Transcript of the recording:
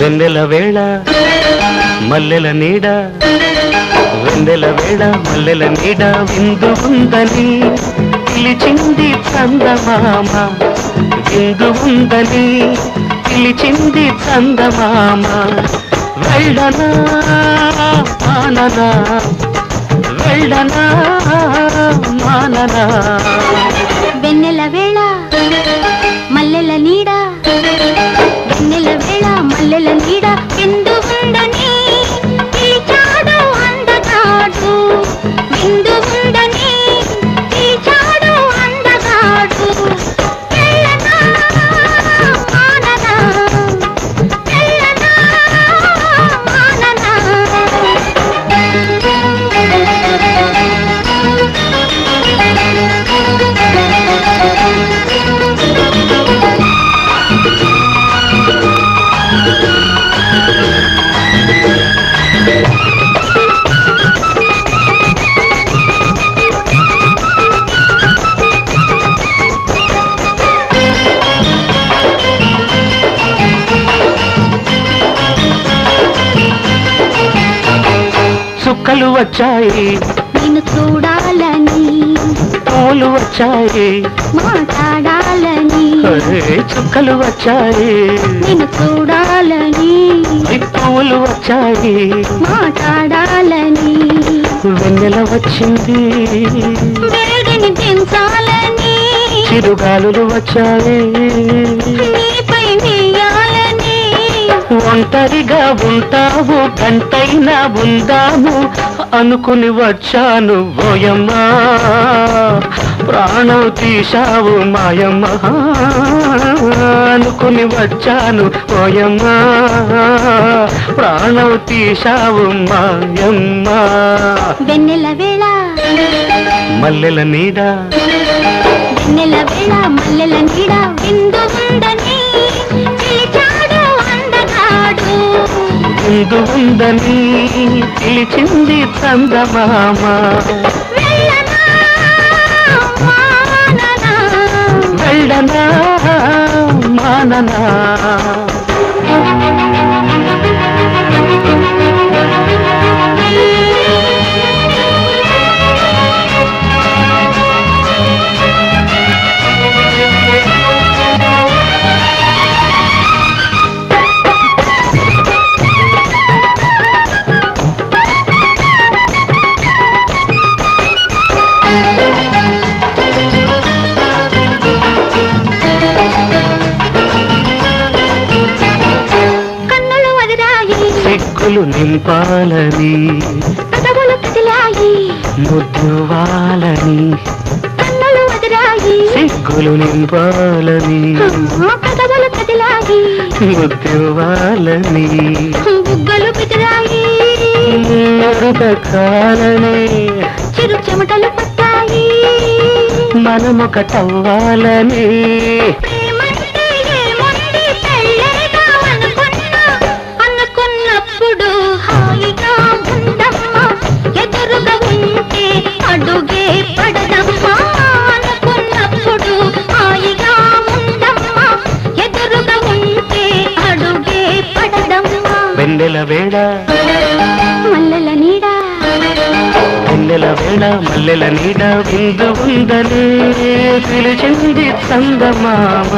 వెన్నెల వేళ మల్లెల నీడ. వెన్నెల వేళ మల్లెల నీడ విందు ఉందని పిలిచింది చందమామ. విందు ఉందని పిలిచింది చందమామ. వెళ్ళనా మాననా వెళ్ళనా మాననా. వెన్నెల వేళ మల్లెల నీడ. వేళ మల్లెల చుక్కలు వచ్చాయి. నిన్ను చూడాలని పూలు వచ్చాయి. మాట్లాడాలని చుక్కలు వచ్చాయి. నిన్ను చూడాలని పూలు వచ్చాయి. మాట్లాడాలని వెన్నెల వచ్చింది. దించాలని చిరుగాలులు వచ్చాయి. ఒంటరిగా ఉంటావు గంటైనా ఉందాము అనుకుని వచ్చాను ఓయమ్మా. ప్రాణం తీశావు మాయమ్మ. అనుకుని వచ్చాను ఓయమ్మా. ప్రాణం తీశావు మాయమ్మ. వెన్నెల వేళ. మల్లెల నీడ. వెన్నెల వేళ మల్లెల నీడ. విందు ముందు ఉందని పిలిచింది చందమామ. వెళ్ళనా మాననా? నింపాలని ముద్దువాలని సిక్కులు నింపాలని ముద్దువాలని బుగ్గలు కాలని చిరు చెమటలు పట్టాయి. మనమొకటవ్వాలని వెన్నెల వేళ. మల్లెల నీడ. వెన్నెల వేళ మల్లెల నీడ విందు ఉందని పిలిచింది చందమామ.